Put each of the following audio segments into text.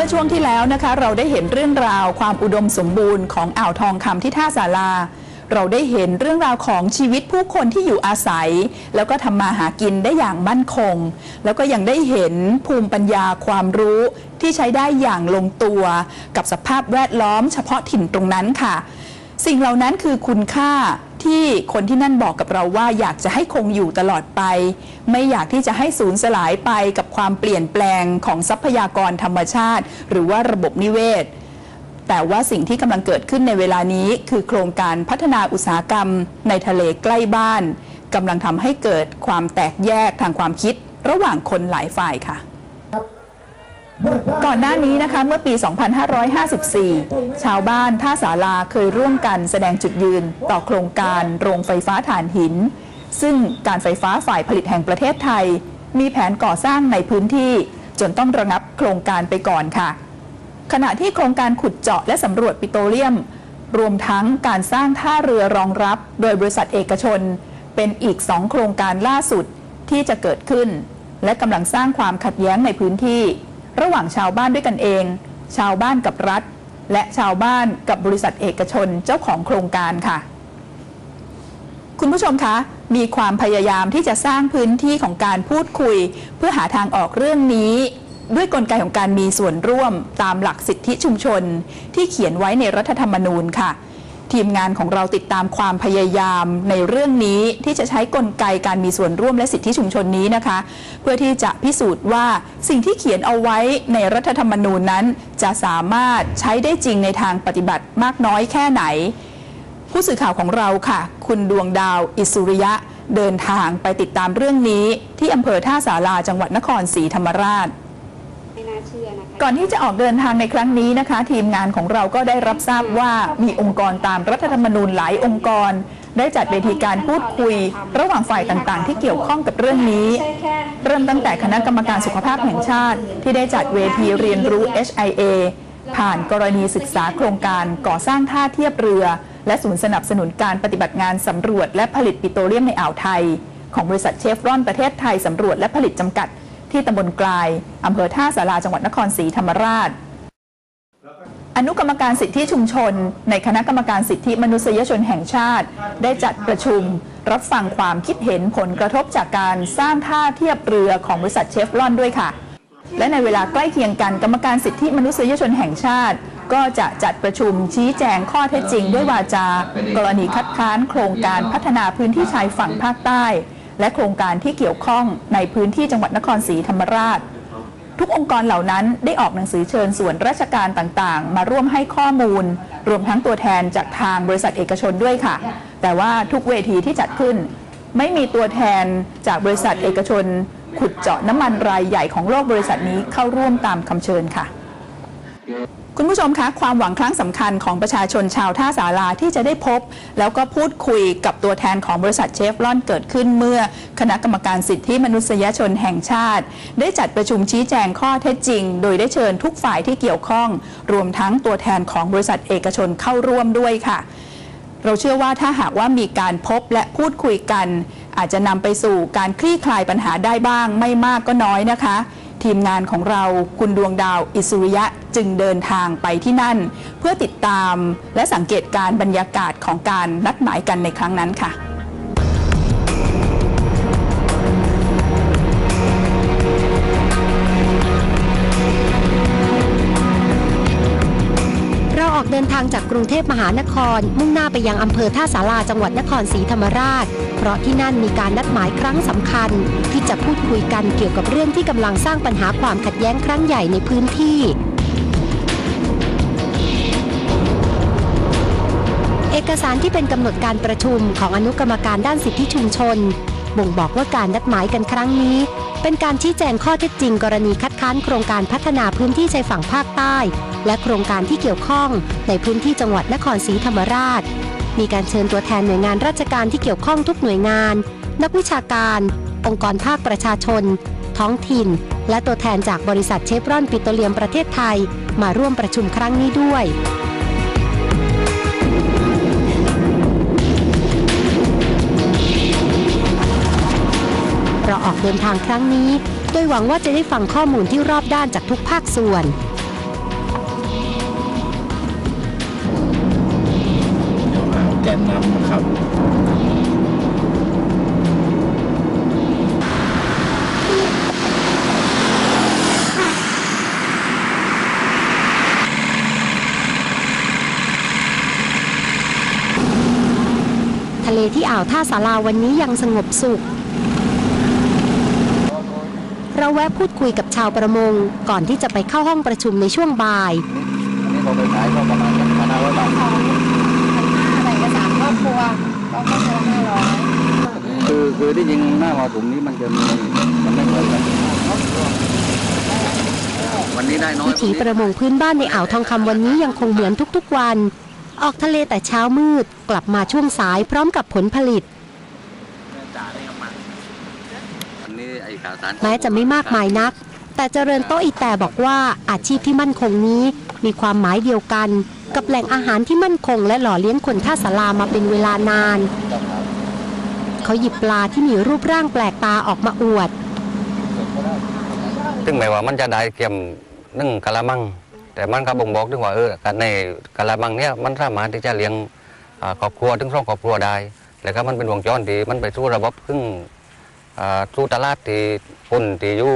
เมื่อช่วงที่แล้วนะคะ เราได้เห็นเรื่องราวความอุดมสมบูรณ์ของอ่าวทองคำที่ท่าสาราเราได้เห็นเรื่องราวของชีวิตผู้คนที่อยู่อาศัย แล้วก็ทำมาหากินได้อย่างมั่นคง แล้วก็ยังได้เห็นภูมิปัญญาความรู้ที่ใช้ได้อย่างลงตัว กับสภาพแวดล้อมเฉพาะถิ่นตรงนั้นค่ะ สิ่งเหล่านั้นคือคุณค่า ที่คนที่นั่นบอกกับเราว่าอยากจะให้คงอยู่ตลอดไป ไม่อยากที่จะให้สูญสลายไปกับความเปลี่ยนแปลงของทรัพยากรธรรมชาติ หรือว่าระบบนิเวศ แต่ว่าสิ่งที่กำลังเกิดขึ้นในเวลานี้ คือโครงการพัฒนาอุตสาหกรรม ในทะเลใกล้บ้านกำลังทำให้เกิดความแตกแยกทางความคิดระหว่างคนหลายฝ่ายค่ะ ก่อนหน้านี้นะคะเมื่อปี 2554 ชาวบ้านท่าสาราเคยร่วมกันแสดงจุดยืนต่อโครงการโรงไฟฟ้าถ่านหิน ซึ่งการไฟฟ้าฝ่ายผลิตแห่งประเทศไทย มีแผนก่อสร้างในพื้นที่จนต้องระงับโครงการไปก่อนค่ะ ขณะที่โครงการขุดเจาะและสำรวจปิโตรเลียม รวมทั้งการสร้างท่าเรือรองรับ โดยบริษัทเอกชน เป็นอีกสองโครงการล่าสุดที่จะเกิดขึ้น และกำลังสร้างความขัดแย้งในพื้นที่ ระหว่างชาวบ้านด้วยกันเอง ชาวบ้านกับรัฐ และชาวบ้านกับบริษัทเอกชนเจ้าของโครงการค่ะ คุณผู้ชมคะมีความพยายามที่จะสร้างพื้นที่ของการพูดคุย เพื่อหาทางออกเรื่องนี้ ด้วยกลไกของการมีส่วนร่วมตามหลักสิทธิชุมชน ที่เขียนไว้ในรัฐธรรมนูญค่ะ ทีมงานของเราติดตามความพยายามในเรื่องนี้ที่จะใช้กลไกการมีส่วนร่วมและสิทธิชุมชนนี้นะคะ เพื่อที่จะพิสูจน์ว่าสิ่งที่เขียนเอาไว้ในรัฐธรรมนูญนั้น จะสามารถใช้ได้จริงในทางปฏิบัติมากน้อยแค่ไหน ผู้สื่อข่าวของเราค่ะ คุณดวงดาว อิสุริยะ เดินทางไปติดตามเรื่องนี้ ที่อำเภอท่าสาราจังหวัดนครศรีธรรมราช ไม่น่าเชื่อนะคะ ก่อนที่จะออกเดินทางในครั้งนี้นะคะ ทีมงานของเราก็ได้รับทราบว่ามีองค์กรตามรัฐธรรมนูญหลายองค์กร ได้จัดเวทีการพูดคุย ระหว่างฝ่ายต่างๆ ที่เกี่ยวข้องกับเรื่องนี้ เริ่มตั้งแต่คณะกรรมการสุขภาพแห่งชาติ ที่ได้จัดเวทีเรียนรู้ HIA ผ่านกรณีศึกษาโครงการก่อสร้างท่าเทียบเรือ และศูนย์สนับสนุนการปฏิบัติงานสำรวจและผลิตปิโตรเลียมในอ่าวไทย ของบริษัทเชฟรอนประเทศไทยสำรวจและผลิตจำกัด ที่ตำบลกลายอำเภอท่าสาราจังหวัดนครศรีธรรมราช อนุกรรมการสิทธิชุมชน ในคณะกรรมการสิทธิมนุษยชนแห่งชาติ ได้จัดประชุม รับฟังความคิดเห็นผลกระทบจากการสร้างท่าเทียบเรือของบริษัทเชฟรอนด้วยค่ะ และในเวลาใกล้เคียงกันกรรมการสิทธิมนุษยชนแห่งชาติก็จะจัดประชุมชี้แจงข้อเท็จจริงด้วยวาจา กรณีคัดค้านโครงการพัฒนาพื้นที่ชายฝั่งภาคใต้ และโครงการที่เกี่ยวข้องในพื้นที่จังหวัดนครศรีธรรมราช ทุกองค์กรเหล่านั้นได้ออกหนังสือเชิญส่วนราชการต่างๆ มาร่วมให้ข้อมูล รวมทั้งตัวแทนจากทางบริษัทเอกชนด้วยค่ะ แต่ว่าทุกเวทีที่จัดขึ้น ไม่มีตัวแทนจากบริษัทเอกชน ขุดเจาะน้ำมันรายใหญ่ของโลกบริษัทนี้เข้าร่วมตามคำเชิญค่ะ คุณผู้ชมคะความหวังครั้งสำคัญของประชาชนชาวท่าสาราที่จะได้พบ แล้วก็พูดคุยกับตัวแทนของบริษัทเชฟรอนเกิดขึ้นเมื่อคณะกรรมการสิทธิมนุษยชนแห่งชาติ ได้จัดประชุมชี้แจงข้อเท็จจริง โดยได้เชิญทุกฝ่ายที่เกี่ยวข้อง รวมทั้งตัวแทนของบริษัทเอกชนเข้าร่วมด้วยค่ะ เราเชื่อว่าถ้าหากว่ามีการพบและพูดคุยกัน อาจจะนำไปสู่การคลี่คลายปัญหาได้บ้าง ไม่มากก็น้อยนะคะ ทีมงานของเราคุณดวงดาวอิสุริยะจึงเดินทางไปที่นั่น เพื่อติดตามและสังเกตการ์บรรยากาศของการนัดหมายกันในครั้งนั้นค่ะ ออกเดินทางจากกรุงเทพมหานคร มุ่งหน้าไปยังอำเภอท่าสาราจังหวัดนครศรีธรรมราช เพราะที่นั่นมีการนัดหมายครั้งสำคัญ ที่จะพูดคุยกันเกี่ยวกับเรื่องที่กำลังสร้างปัญหาความขัดแย้งครั้งใหญ่ในพื้นที่เอกสารที่เป็นกำหนดการประชุมของอนุกรรมการด้านสิทธิชุมชน บ่งบอกว่าการนัดหมายกันครั้งนี้ เป็นการชี้แจงข้อเท็จจริงกรณีคัดค้านโครงการพัฒนาพื้นที่ชายฝั่งภาคใต้ และโครงการที่เกี่ยวข้องในพื้นที่จังหวัดนครศรีธรรมราช มีการเชิญตัวแทนหน่วยงานราชการที่เกี่ยวข้องทุกหน่วยงาน นักวิชาการ องค์กรภาคประชาชน ท้องถิ่น และตัวแทนจากบริษัทเชฟรอนปิโตรเลียมประเทศไทย มาร่วมประชุมครั้งนี้ด้วยเราออกเดินทางครั้งนี้ โดยหวังว่าจะได้ฟังข้อมูลที่รอบด้านจากทุกภาคส่วน แกนนำครับทะเลที่อ่าวท่าสาราวันนี้ยังสงบสุข เราแวะพูดคุยกับชาวประมง ก่อนที่จะไปเข้าห้องประชุมในช่วงบ่าย อันนี้เราไปขายก็ประมาณสักพันห้าร้อยบาทแบ่งกันสามครอบครัวก็ครอบครัวละห้าร้อยคือคือที่จริงหน้ามาถุงนี้มันจะมีมันไม่เหมือนกันวันนี้ได้น้อยวิถีประมงพื้นบ้านในอ่าวทองคำวันนี้ยังคงเหมือนทุกๆวัน ออกทะเลแต่เช้ามืดกลับมาช่วงสายพร้อมกับผลผลิตอันนี้ไอ้ข่าวสารแม้จะไม่มากมายนัก แต่เจริญโตอีแต่บอกว่าอาชีพที่มั่นคงนี้มีความหมายเดียวกัน กับแหล่งอาหารที่มั่นคงและหล่อเลี้ยงคนท่าสารามาเป็นเวลานาน เขาหยิบปลาที่มีรูปร่างแปลกตาออกมาอวด ถึงแม้ว่ามันจะได้เกี่ยมนึ่งกะละมัง แต่มันก็บ่งบอกถึงว่าเออในกะละมังเนี่ยมันสามารถที่จะเลี้ยงครอบครัวถึงสองครอบครัวได้ แล้วก็มันเป็นวงจรที่มันไปสู่ระบบซึ่งสู่ตลาดที่คนที่อยู่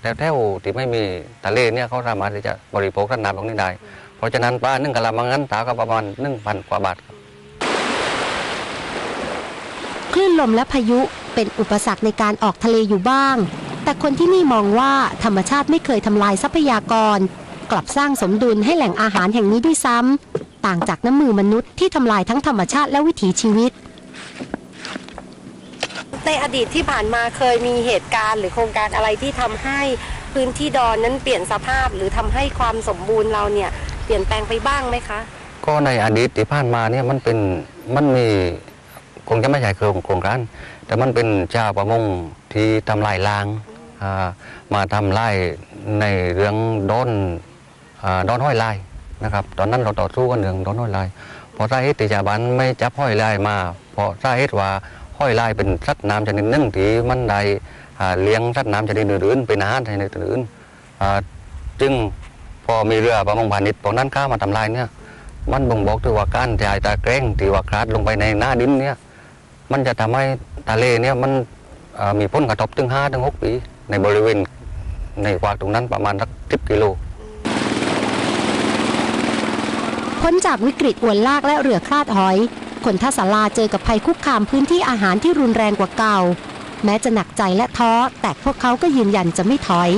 แถวๆที่ไม่มีทะเลเนี่ยเขาสามารถที่จะบริโภคท่านน้ำตรงนี้ได้ เพราะฉะนั้นปลานึ่งกะละมังนั้นตาก็ประมาณหนึ่งพันกว่าบาทครับคลื่นลมและพายุเป็นอุปสรรคในการออกทะเลอยู่บ้าง แต่คนที่นี่มองว่าธรรมชาติไม่เคยทำลายทรัพยากร กลับสร้างสมดุลให้แหล่งอาหารแห่งนี้ด้วยซ้ำต่างจากน้ำมือมนุษย์ที่ทำลายทั้งธรรมชาติและวิถีชีวิต ในอดีตที่ผ่านมาเคยมีเหตุการณ์หรือโครงการอะไรที่ทำให้พื้นที่ดอนนั้นเปลี่ยนสภาพหรือทำให้ความสมบูรณ์เราเนี่ยเปลี่ยนแปลงไปบ้างไหมคะ ก็ในอดีตที่ผ่านมาเนี่ยมันเป็นมันมีคงจะไม่ใช่โครงโครงการแต่มันเป็นเจ้าประมงที่ทำลายล้างมาทำลายในเรื่องดอนอดอนห้อยลายนะครับ ตอนนั้นเราต่อสู้กันเรื่องดอนห้อยลายเพราะสาเหตุที่ชาวบ้านไม่จับห้อยลายมา เพราะสาเหตุว่าห้อยลายเป็นสัตว์น้ำชนิดหนึ่งที่มันได้เลี้ยงสัตว์น้ำชนิดอื่นๆเป็นอาหารชนิดอื่นๆอ่าจึง อมีเรือประมงพาณิชย์พวกนั้นเข้ามาทำลายเนี่ย มันบ่งบอกถึงว่าการจ่ายตาแกล้งที่ว่าคลาดลงไปในหน้าดินเนี่ย มันจะทำให้ทะเลเนี่ยมันเอ่อมีผลกระทบถึง5ถึง6ปีในบริเวณในกว้าตรงนั้นประมาณสัก10กิโล พ้นจากวิกฤตอวนลากและเรือคลาดหอย คนท่าสาราเจอกับภัยคุกคามพื้นที่อาหารที่รุนแรงกว่าเก่า แม้จะหนักใจและท้อ แต่พวกเขาก็ยืนยันจะไม่ถอย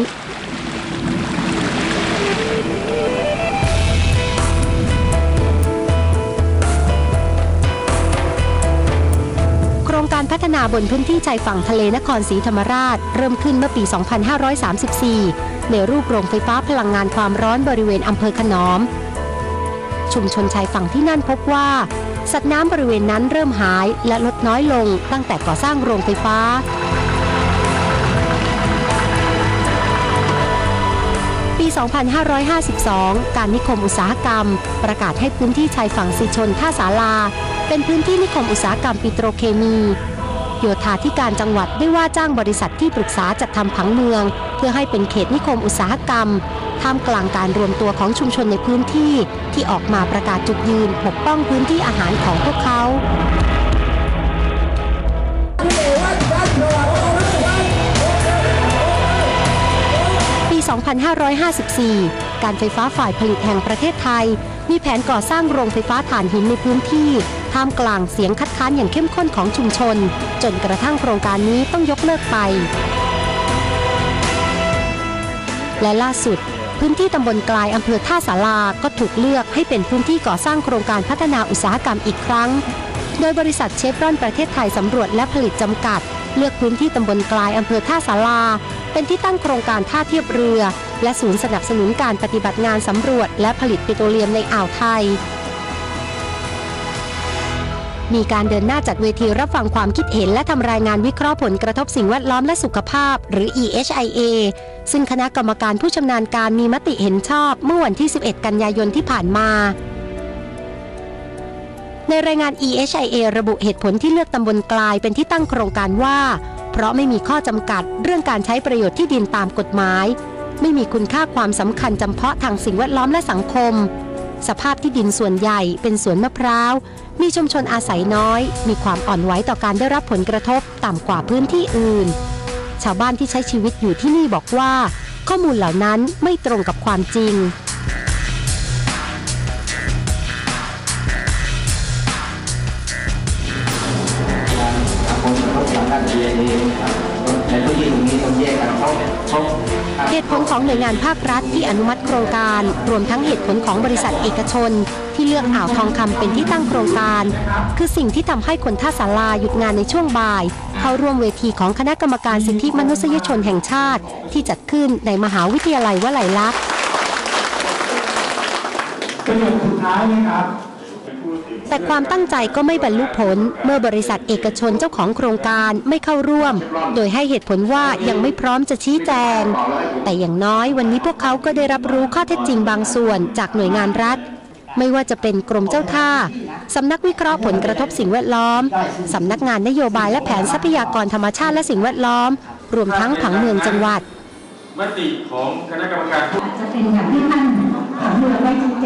การพัฒนาบนพื้นที่ชายฝั่งทะเลนครศรีธรรมราช เริ่มขึ้นเมื่อปี 2534 ในรูปโรงไฟฟ้าพลังงานความร้อนบริเวณอำเภอขนอม ชุมชนชายฝั่งที่นั่นพบว่า สัตว์น้ำบริเวณนั้นเริ่มหายและลดน้อยลงตั้งแต่ก่อสร้างโรงไฟฟ้าปี2552 การนิคมอุตสาหกรรม ประกาศให้พื้นที่ชายฝั่งสีชนท่าสารา เป็นพื้นที่นิคมอุตสาหกรรมปิโตรเคมี โยธาธิการจังหวัดได้ว่าจ้างบริษัทที่ปรึกษาจัดทำผังเมือง เพื่อให้เป็นเขตนิคมอุตสาหกรรม ท่ามกลางการรวมตัวของชุมชนในพื้นที่ที่ออกมาประกาศจุดยืนปกป้องพื้นที่อาหารของพวกเขาปี 2554 การไฟฟ้าฝ่ายผลิตแห่งประเทศไทย มีแผนก่อสร้างโรงไฟฟ้าถ่านหินในพื้นที่ ท่ามกลางเสียงคัดค้านอย่างเข้มข้นของชุมชน จนกระทั่งโครงการนี้ต้องยกเลิกไป และล่าสุด พื้นที่ตำบลกลายอำเภอท่าสาราก็ถูกเลือกให้เป็นพื้นที่ก่อสร้างโครงการพัฒนาอุตสาหกรรมอีกครั้ง โดยบริษัทเชฟรอนประเทศไทยสำรวจและผลิตจำกัด เลือกพื้นที่ตำบลกลายอำเภอท่าสาราเป็นที่ตั้งโครงการท่าเทียบเรือ และศูนย์สนับสนุนการปฏิบัติงานสำรวจและผลิตปิโตรเลียมในอ่าวไทย มีการเดินหน้าจัดเวทีรับฟังความคิดเห็น และทำรายงานวิเคราะห์ผลกระทบสิ่งแวดล้อมและสุขภาพ หรือ EHIA ซึ่งคณะกรรมการผู้ชำนาญการมีมติเห็นชอบ เมื่อวันที่ 11 กันยายนที่ผ่านมาในรายงาน EHIA ระบุเหตุผลที่เลือกตำบลกลายเป็นที่ตั้งโครงการว่า เพราะไม่มีข้อจำกัดเรื่องการใช้ประโยชน์ที่ดินตามกฎหมาย ไม่มีคุณค่าความสำคัญจำเพาะทางสิ่งแวดล้อมและสังคม สภาพที่ดินส่วนใหญ่เป็นสวนมะพร้าว มีชุมชนอาศัยน้อย มีความอ่อนไหวต่อการได้รับผลกระทบต่ำกว่าพื้นที่อื่น ชาวบ้านที่ใช้ชีวิตอยู่ที่นี่บอกว่า ข้อมูลเหล่านั้นไม่ตรงกับความจริงเเหตุผลของหน่วยงานภาครัฐที่อนุมัติโครงการ รวมทั้งเหตุผลของบริษัทเอกชน ที่เลือกอ่าวทองคำเป็นที่ตั้งโครงการ คือสิ่งที่ทำให้คนท่าสาราหยุดงานในช่วงบ่าย เข้าร่วมเวทีของคณะกรรมการสิทธิมนุษยชนแห่งชาติ ที่จัดขึ้นในมหาวิทยาลัยวลัยลักษณ์ประโยคสุดท้ายนะครับ แต่ความตั้งใจก็ไม่บรรลุผล เมื่อบริษัทเอกชนเจ้าของโครงการไม่เข้าร่วม โดยให้เหตุผลว่ายังไม่พร้อมจะชี้แจง แต่อย่างน้อยวันนี้พวกเขาก็ได้รับรู้ข้อเท็จจริงบางส่วนจากหน่วยงานรัฐไม่ว่าจะเป็นกรมเจ้าท่า สำนักวิเคราะห์ผลกระทบสิ่งแวดล้อม สำนักงานนโยบายและแผนทรัพยากรธรรมชาติและสิ่งแวดล้อม รวมทั้งผังเมืองจังหวัด มติของคณะกรรมการผู้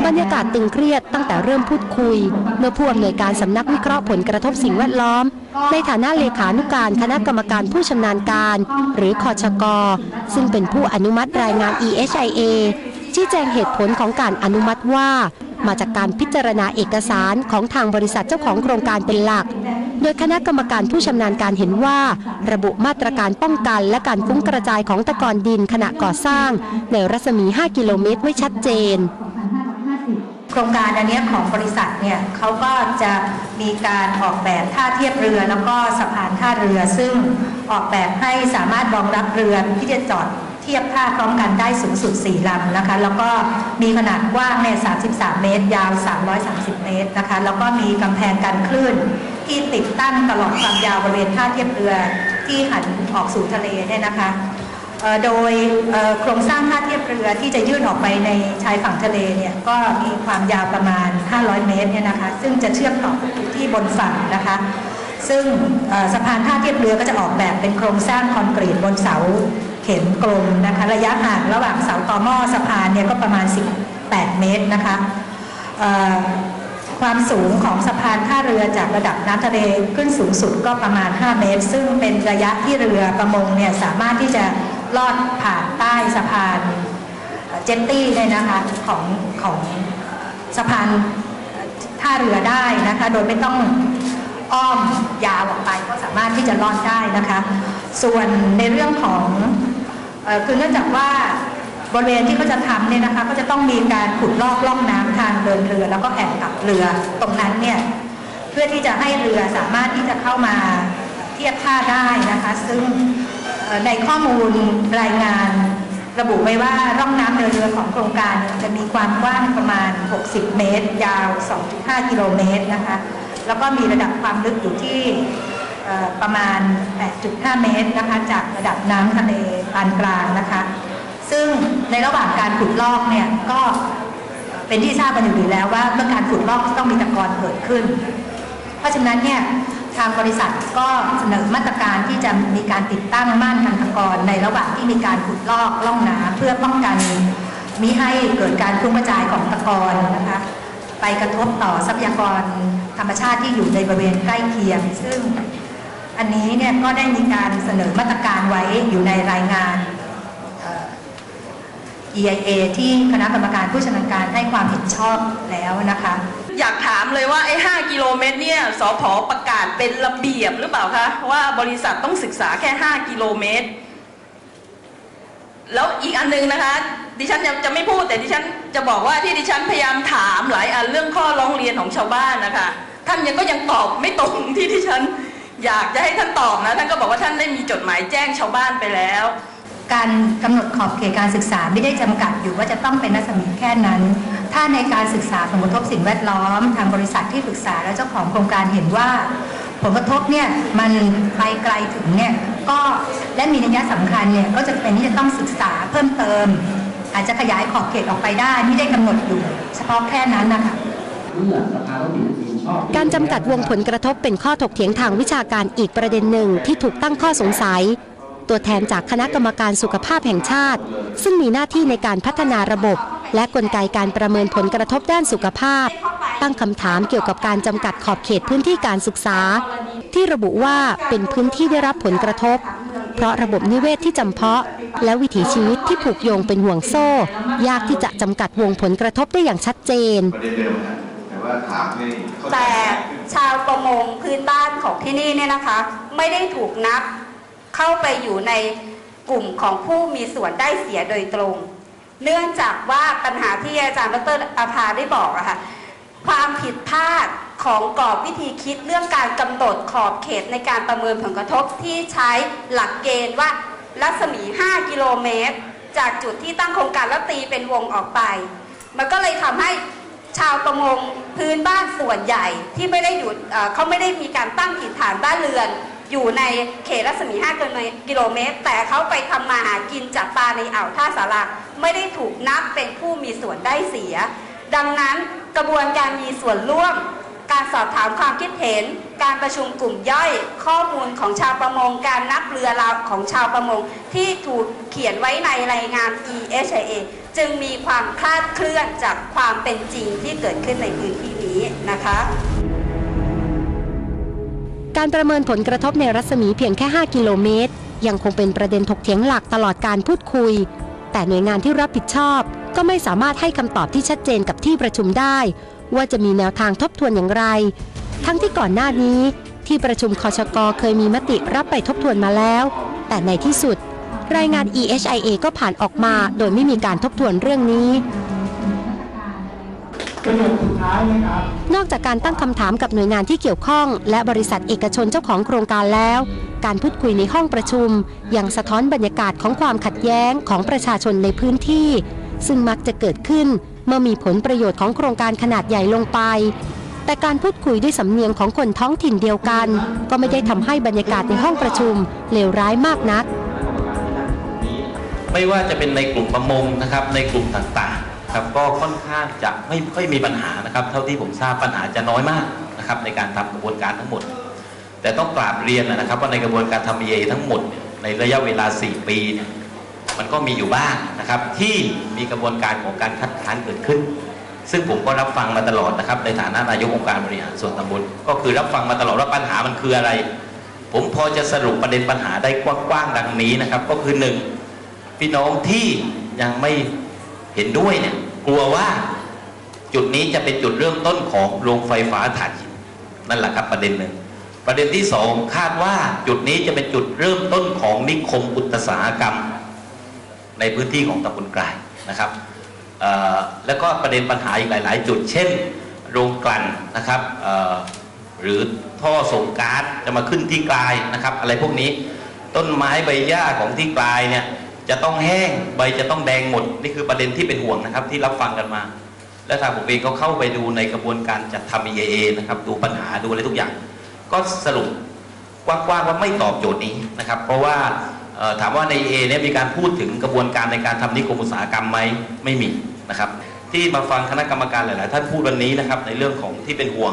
บรรยากาศตึงเครียดตั้งแต่เริ่มพูดคุย เมื่อผู้อำนวยการสำนักวิเคราะห์ผลกระทบสิ่งแวดล้อม ในฐานะเลขานุการคณะกรรมการผู้ชำนาญการ หรือคอชก ซึ่งเป็นผู้อนุมัติรายงาน EHIA ชี้แจงเหตุผลของการอนุมัติว่า มาจากการพิจารณาเอกสารของทางบริษัทเจ้าของโครงการเป็นหลัก โดยคณะกรรมการผู้ชำนาญการเห็นว่า ระบุมาตรการป้องกัน และการฟุ้งกระจายของตะกอนดินขณะก่อสร้าง ในรัศมี 5 กิโลเมตรไว้ชัดเจนโครงการอันนี้ของบริษัทเนี่ยเขาก็จะมีการออกแบบท่าเทียบเรือแล้วก็สะพานท่าเรือ ซึ่งออกแบบให้สามารถรองรับเรือที่จะจอด เทียบท่าพร้อมกันได้สูงสุด 4 ลำนะคะ แล้วก็มีขนาดกว้างเนี่ย33 เมตร ยาว 330 เมตรนะคะ แล้วก็มีกำแพงกันคลื่นที่ติดตั้งตลอดความยาวบริเวณท่าเทียบเรือที่หันออกสู่ทะเลเนี่ยนะคะโดยโครงสร้างท่าเทียบเรือที่จะยื่นออกไปในชายฝั่งทะเลเนี่ยก็มีความยาวประมาณ 500 เมตรเนี่ยนะคะ ซึ่งจะเชื่อมต่อกับที่บนฝั่งนะคะ ซึ่งสะพานท่าเทียบเรือก็จะออกแบบเป็นโครงสร้างคอนกรีตบนเสา เข็มกลมนะคะระยะห่างระหว่างเสาต่อหม้อสะพานเนี่ยก็ประมาณ 18 เมตรนะคะความสูงของสะพานท่าเรือจากระดับน้ำทะเลขึ้นสูงสุดก็ประมาณ 5 เมตร ซึ่งเป็นระยะที่เรือประมงเนี่ยสามารถที่จะลอดผ่านใต้สะพานเจตตี้เนี่ยนะคะของของสะพานท่าเรือได้นะคะโดยไม่ต้องอ้อมยาวออกไปก็สามารถที่จะลอดได้นะคะ ส่วนในเรื่องของ คือเนื่องจากว่าบริเวณที่เขาจะทำเนี่ยนะคะก็จะต้องมีการขุดลอกล่องน้ำทางเดินเรือ แล้วก็แอ่งกับเรือตรงนั้นเนี่ยเพื่อที่จะให้เรือสามารถที่จะเข้ามาเทียบท่าได้นะคะ ซึ่งในข้อมูลรายงานระบุไว้ว่าร่องน้ำเดินเรือของโครงการจะมีความกว้างประมาณ 60 เมตร ยาว 2.5 กิโลเมตรนะคะ แล้วก็มีระดับความลึกอยู่ที่ ประมาณ 8.5 เมตรนะคะจากระดับน้ำทะเลปานกลางนะคะ ซึ่งในระหว่างการขุดลอกเนี่ยก็เป็นที่ทราบกันอยู่ดีแล้วว่าเมื่อการขุดลอกต้องมีตะกอนเกิดขึ้น เพราะฉะนั้นเนี่ยทางบริษัทก็เสนอมาตรการที่จะมีการติดตั้งม่านกันตะกอนในระหว่างที่มีการขุดลอกล่องน้ำเพื่อป้องกันมิให้เกิดการพุ่งกระจายของตะกอนนะคะไปกระทบต่อทรัพยากรธรรมชาติที่อยู่ในบริเวณใกล้เคียง ซึ่ง อันนี้เนี่ยก็ได้มีการเสนอมาตรการไว้อยู่ในรายงาน EIA ที่คณะกรรมการผู้ชำนาญการให้ความเห็นชอบแล้วนะคะ อยากถามเลยว่าไอ้ 5 กิโลเมตรเนี่ยสพประกาศเป็นระเบียบหรือเปล่าคะว่าบริษัทต้องศึกษาแค่ 5 กิโลเมตร แล้วอีกอันหนึงนะคะ ดิฉันจะจะไม่พูดแต่ดิฉันจะบอกว่าที่ดิฉันพยายามถามหลายอันเรื่องข้อร้องเรียนของชาวบ้านนะคะ ท่านยังก็ยังตอบไม่ตรงที่ดิฉัน อยากจะให้ท่านตอบนะ ท่านก็บอกว่าท่านได้มีจดหมายแจ้งชาวบ้านไปแล้ว การกำหนดขอบเขตการศึกษาไม่ได้จำกัดอยู่ว่าจะต้องเป็นรัศมีแค่นั้น ถ้าในการศึกษาผลกระทบสิ่งแวดล้อม ทางบริษัทที่ปรึกษาและเจ้าของโครงการเห็นว่า ผลกระทบเนี่ยมันไปไกลถึงเนี่ยก็และมีนัยสำคัญเนี่ยก็จะเป็นที่จะต้องศึกษาเพิ่มเติม อาจจะขยายขอบเขตออกไปได้ไม่ได้กำหนดอยู่ เฉพาะแค่นั้นนะคะเมื่อสภาท้องถิ่น การจำกัดวงผลกระทบเป็นข้อถกเถียงทางวิชาการอีกประเด็นหนึ่งที่ถูกตั้งข้อสงสัย ตัวแทนจากคณะกรรมการสุขภาพแห่งชาติ ซึ่งมีหน้าที่ในการพัฒนาระบบ และกลไกการประเมินผลกระทบด้านสุขภาพ ตั้งคำถามเกี่ยวกับการจำกัดขอบเขตพื้นที่การศึกษา ที่ระบุว่าเป็นพื้นที่ได้รับผลกระทบ เพราะระบบนิเวศที่จำเพาะ และวิถีชีวิตที่ผูกโยงเป็นห่วงโซ่ ยากที่จะจำกัดวงผลกระทบได้อย่างชัดเจน แต่ชาวประมงพื้นบ้านของที่นี่เนี่ยนะคะ ไม่ได้ถูกนับเข้าไปอยู่ในกลุ่มของผู้มีส่วนได้เสียโดยตรง เนื่องจากว่าปัญหาที่อาจารย์ดรอาภาได้บอกอะค่ะความผิดพลาดของกรอบวิธีคิดเรื่องการกำหนดขอบเขตในการประเมินผลกระทบที่ใช้หลักเกณฑ์ว่ารัศมี 5 กิโลเมตร จากจุดที่ตั้งโครงการแล้วตีเป็นวงออกไป มันก็เลยทำให้ ชาวประมงพื้นบ้านส่วนใหญ่ที่ไม่ได้อยู่เขาไม่ได้มีการตั้งถิ่นฐานบ้านเรือน อยู่ในเขตรัศมี 5 กิโลเมตร แต่เขาไปทำมาหากินจากปลาในอ่าวท่าสาราไม่ได้ถูกนับเป็นผู้มีส่วนได้เสีย ดังนั้นกระบวนการมีส่วนร่วม การสอบถามความคิดเห็น การประชุมกลุ่มย่อย ข้อมูลของชาวประมง การนับเรือราวของชาวประมง ที่ถูกเขียนไว้ในรายงาน EHA จึงมีความคลาดเคลื่อนจากความเป็นจริงที่เกิดขึ้นในพื้นที่นี้นะคะการประเมินผลกระทบในรัศมีเพียงแค่ 5 กิโลเมตร ยังคงเป็นประเด็นถกเถียงหลักตลอดการพูดคุย แต่หน่วยงานที่รับผิดชอบ ก็ไม่สามารถให้คำตอบที่ชัดเจนกับที่ประชุมได้ ว่าจะมีแนวทางทบทวนอย่างไร ทั้งที่ก่อนหน้านี้ ที่ประชุมคอชกเคยมีมติรับไปทบทวนมาแล้ว แต่ในที่สุด รายงาน EHIA ก็ผ่านออกมา โดยไม่มีการทบทวนเรื่องนี้นอกจากการตั้งคำถามกับหน่วยงานที่เกี่ยวข้อง และบริษัทเอกชนเจ้าของโครงการแล้ว การพูดคุยในห้องประชุม ยังสะท้อนบรรยากาศของความขัดแย้งของประชาชนในพื้นที่ ซึ่งมักจะเกิดขึ้น เมื่อมีผลประโยชน์ของโครงการขนาดใหญ่ลงไป แต่การพูดคุยด้วยสำเนียงของคนท้องถิ่นเดียวกัน ก็ไม่ได้ทำให้บรรยากาศในห้องประชุมเลวร้ายมากนัก ไม่ว่าจะเป็นในกลุ่มประมงนะครับ ในกลุ่มต่างๆครับก็ค่อนข้างจะไม่ค่อยมีปัญหานะครับ เท่าที่ผมทราบปัญหาจะน้อยมากนะครับในการทำกระบวนการทั้งหมด แต่ต้องกราบเรียนนะครับว่าในกระบวนการทำ EA ทั้งหมด ในระยะเวลา 4 ปีเนี่ยมันก็มีอยู่บ้างนะครับ ที่มีกระบวนการของการคัดค้านเกิดขึ้น ซึ่งผมก็รับฟังมาตลอดนะครับ ในฐานะนายกองค์การบริหารส่วนตำบลก็คือรับฟังมาตลอดว่าปัญหามันคืออะไร ผมพอจะสรุปประเด็นปัญหาได้กว้างๆดังนี้นะครับ ก็คือหนึ่ง พี่น้องที่ยังไม่เห็นด้วยเนี่ยกลัวว่าจุดนี้จะเป็นจุดเริ่มต้นของโรงไฟฟ้าถ่านหินนั่นแหละครับประเด็นหนึ่งประเด็นที่สองคาดว่าจุดนี้จะเป็นจุดเริ่มต้นของนิคมอุตสาหกรรม ในพื้นที่ของตำบลกลายนะครับแล้วก็ประเด็นปัญหาอีกหลาย ๆ จุด เช่น โรงกลั่นนะครับหรือท่อส่งก๊าซจะมาขึ้นที่กลายนะครับ อะไรพวกนี้ต้นไม้ใบหญ้าของที่กลายเนี่ย จะต้องแห้งใบจะต้องแดงหมดนี่คือประเด็นที่เป็นห่วงนะครับ ที่รับฟังกันมา และทางผมเองก็เข้าไปดูในกระบวนการจัดทำ EAA นะครับดูปัญหาดูอะไรทุกอย่าง ก็สรุปกว้างๆว่าไม่ตอบโจทย์นี้นะครับ เพราะว่าถามว่าใน EA เนี่ยมีการพูดถึงกระบวนการในการทำนิคมอุตสาหกรรมไหมไม่มีนะครับ ที่มาฟังคณะกรรมการหลาย ๆ ท่านพูดวันนี้นะครับในเรื่องของที่เป็นห่วง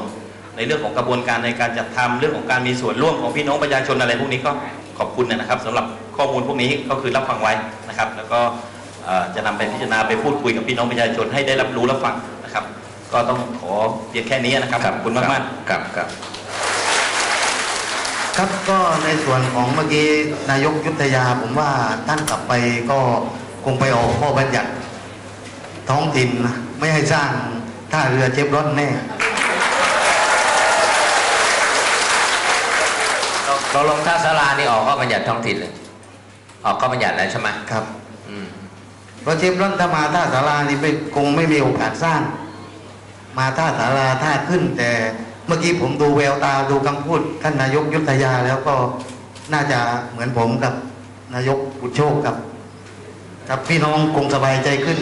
ในเรื่องของกระบวนการในการจัดทำเรื่องของการมีส่วนร่วมของพี่น้องประชาชนอะไรพวกนี้ก็ขอบคุณนะครับสำหรับ ข้อมูลพวกนี้ก็คือรับฟังไว้นะครับ แล้วก็เอ่อจะนำไปพิจารณาไปพูดคุยกับพี่น้องประชาชนให้ได้รับรู้รับฟังนะครับ ก็ต้องขอเพียงแค่นี้นะครับขอบคุณมากๆครับครับครับก็ในส่วนของเมื่อกี้นายกยุทธยาผมว่าท่านกลับไปก็คงไปออกข้อบัญญัติท้องถิ่นนะไม่ให้สร้างท่าเรือเชฟรอนแน่ตกลงท่าสารานี่ออกข้อบัญญัติท้องถิ่นเลย ออกข้อบัญญัติแล้วใช่ไหมครับอืมเพราะเชฟรอนถ้ามาท่าสารานี่ไม่คงไม่มีโอกาสสร้าง มาท่าสาราท่าขึ้น แต่เมื่อกี้ผมดูแววตาดูคำพูดท่านนายกยุทธยาแล้วก็น่าจะเหมือนผมกับนายกบุญโชคกับกับพี่น้องคงสบายใจขึ้น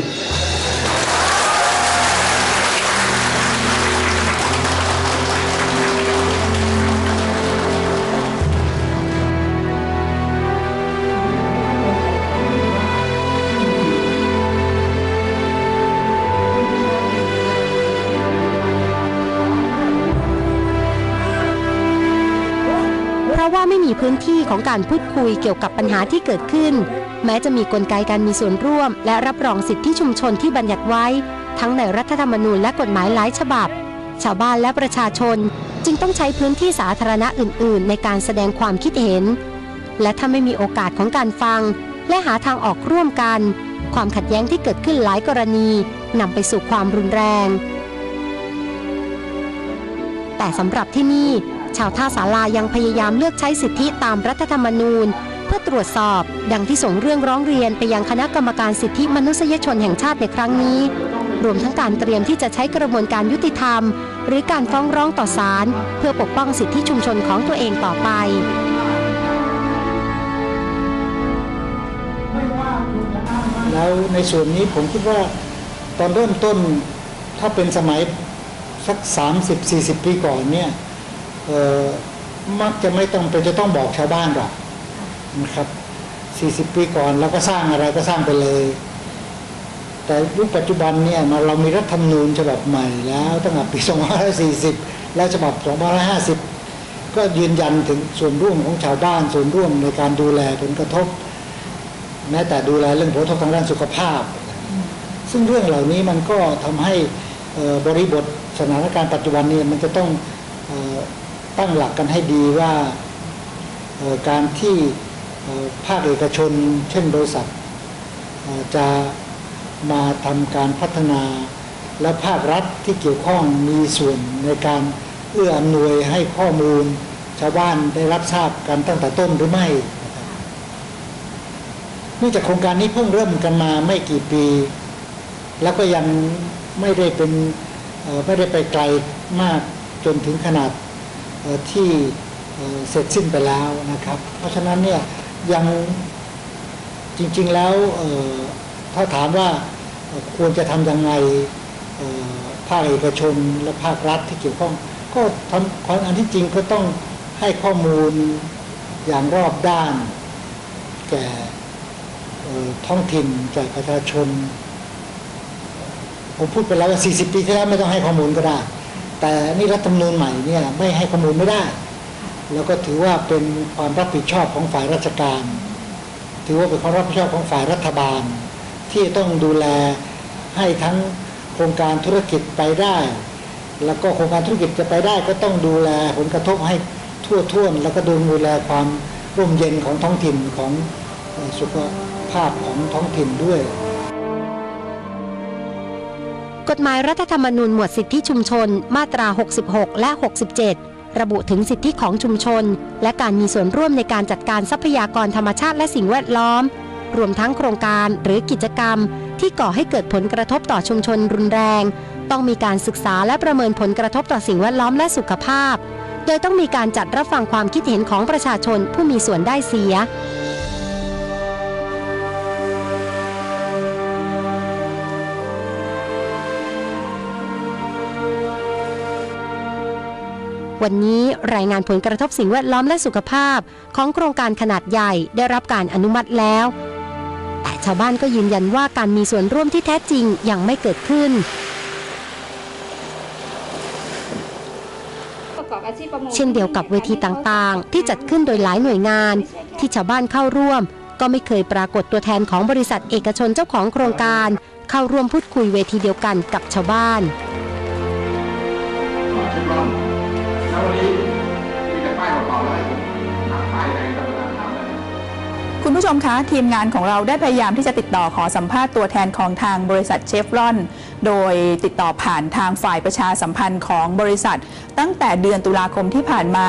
มีพื้นที่ของการพูดคุยเกี่ยวกับปัญหาที่เกิดขึ้น แม้จะมีกลไกการมีส่วนร่วม และรับรองสิทธิชุมชนที่บัญญัติไว้ ทั้งในรัฐธรรมนูญและกฎหมายหลายฉบับ ชาวบ้านและประชาชนจึงต้องใช้พื้นที่สาธารณะอื่น ๆ ในการแสดงความคิดเห็น และถ้าไม่มีโอกาสของการฟัง และหาทางออกร่วมกัน ความขัดแย้งที่เกิดขึ้นหลายกรณีนำไปสู่ความรุนแรง แต่สำหรับที่นี่ ชาวท่าสารายังพยายามเลือกใช้สิทธิตามรัฐธรรมนูญ เพื่อตรวจสอบ ดังที่ส่งเรื่องร้องเรียนไปยังคณะกรรมการสิทธิมนุษยชนแห่งชาติในครั้งนี้ รวมทั้งการเตรียมที่จะใช้กระบวนการยุติธรรม หรือการฟ้องร้องต่อศาลเพื่อปกป้องสิทธิชุมชนของตัวเองต่อไปแล้วในส่วนนี้ผมคิดว่าตอนเริ่มต้นถ้าเป็นสมัยสัก 30 40 ปีก่อนเนี่ย มักจะไม่ต้องเป็นจะต้องบอกชาวบ้านหรอกนะครับ40ปีก่อนเราก็สร้างอะไรก็สร้างไปเลย แต่ยุคปัจจุบันเนี่ยมาเรามีรัฐธรรมนูญฉบับใหม่แล้วตั้งแต่ปี2540และฉบับ2550ก็ยืนยันถึงส่วนร่วมของชาวบ้านส่วนร่วมในการดูแลผลกระทบ แม้แต่ดูแลเรื่องผลกระทบทางด้านสุขภาพ ซึ่งเรื่องเหล่านี้มันก็ทำให้บริบทสถานการณ์ปัจจุบันนี้มันจะต้อง ตั้งหลักกันให้ดีว่าการที่ภาคเอกชน เช่นบริษัทจะมาทำการพัฒนาและภาครัฐที่เกี่ยวข้องมีส่วนในการเอื้ออำนวยให้ข้อมูล ชาวบ้านได้รับทราบกันตั้งแต่ต้นหรือไม่เนื่องจากโครงการนี้เพิ่งเริ่มกันมาไม่กี่ปี แล้วก็ยังไม่ได้เป็นไม่ได้ไปไกลมากจนถึงขนาด ที่เสร็จสิ้นไปแล้วนะครับ เพราะฉะนั้นเนี่ยยังจริงๆแล้วถ้าถามว่าควรจะทำยังไงภาคเอกชนและภาครัฐที่เกี่ยวข้อง ก็ทำความอันที่จริงก็ต้องให้ข้อมูลอย่างรอบด้าน แก่ท้องถิ่นแก่ประชาชน ผมพูดไปแล้วว่า 40 ปีที่แล้วไม่ต้องให้ข้อมูลก็ได้ แต่นี่รัฐธรรมนูญใหม่เนี่ยไม่ให้ข้อมูลไม่ได้ แล้วก็ถือว่าเป็นความรับผิดชอบของฝ่ายราชการ ถือว่าเป็นความรับผิดชอบของฝ่ายรัฐบาล ที่ต้องดูแลให้ทั้งโครงการธุรกิจไปได้ แล้วก็โครงการธุรกิจจะไปได้ ก็ต้องดูแลผลกระทบให้ทั่วท่วน แล้วก็ดูแลความร่มเย็นของท้องถิ่นของสุขภาพของท้องถิ่นด้วย กฎหมายรัฐธรรมนูญหมวดสิทธิชุมชน มาตรา 66 และ 67 ระบุถึงสิทธิของชุมชน และการมีส่วนร่วมในการจัดการทรัพยากรธรรมชาติและสิ่งแวดล้อม รวมทั้งโครงการหรือกิจกรรม ที่ก่อให้เกิดผลกระทบต่อชุมชนรุนแรง ต้องมีการศึกษาและประเมินผลกระทบต่อสิ่งแวดล้อมและสุขภาพ โดยต้องมีการจัดรับฟังความคิดเห็นของประชาชนผู้มีส่วนได้เสีย วันนี้รายงานผลกระทบสิ่งแวดล้อมและสุขภาพ ของโครงการขนาดใหญ่ได้รับการอนุมัติแล้ว แต่ชาวบ้านก็ยืนยันว่าการมีส่วนร่วมที่แท้จริงยังไม่เกิดขึ้น เช่นเดียวกับเวทีต่างๆ ที่จัดขึ้นโดยหลายหน่วยงาน ที่ชาวบ้านเข้าร่วม ก็ไม่เคยปรากฏตัวแทนของบริษัทเอกชนเจ้าของโครงการ เข้าร่วมพูดคุยเวทีเดียวกันกับชาวบ้าน แล้ววันนี้มีแต่ป้ายเปล่าๆเลยหาป้ายแดงกับประธานถามเลยคุณผู้ชมคะ ทีมงานของเราได้พยายามที่จะติดต่อขอสัมภาษณ์ตัวแทนของทางบริษัทเชฟรอน โดยติดต่อผ่านทางฝ่ายประชาสัมพันธ์ของบริษัท ตั้งแต่เดือนตุลาคมที่ผ่านมา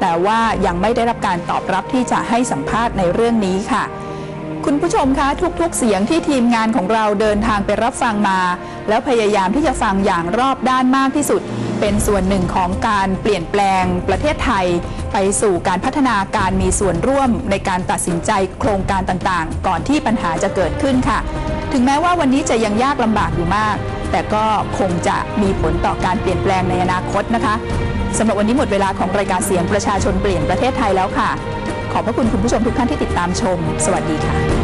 แต่ว่ายังไม่ได้รับการตอบรับที่จะให้สัมภาษณ์ในเรื่องนี้ค่ะ คุณผู้ชมคะทุกๆ เสียงที่ทีมงานของเราเดินทางไปรับฟังมา แล้วพยายามที่จะฟังอย่างรอบด้านมากที่สุด เป็นส่วนหนึ่งของการเปลี่ยนแปลงประเทศไทย ไปสู่การพัฒนาการมีส่วนร่วมในการตัดสินใจโครงการต่างๆ ก่อนที่ปัญหาจะเกิดขึ้นค่ะ ถึงแม้ว่าวันนี้จะยังยากลำบากอยู่มาก แต่ก็คงจะมีผลต่อการเปลี่ยนแปลงในอนาคตนะคะสำหรับวันนี้หมดเวลาของรายการเสียงประชาชนเปลี่ยนประเทศไทยแล้วค่ะ ขอบพระคุณคุณผู้ชมทุกท่านที่ติดตามชม สวัสดีค่ะ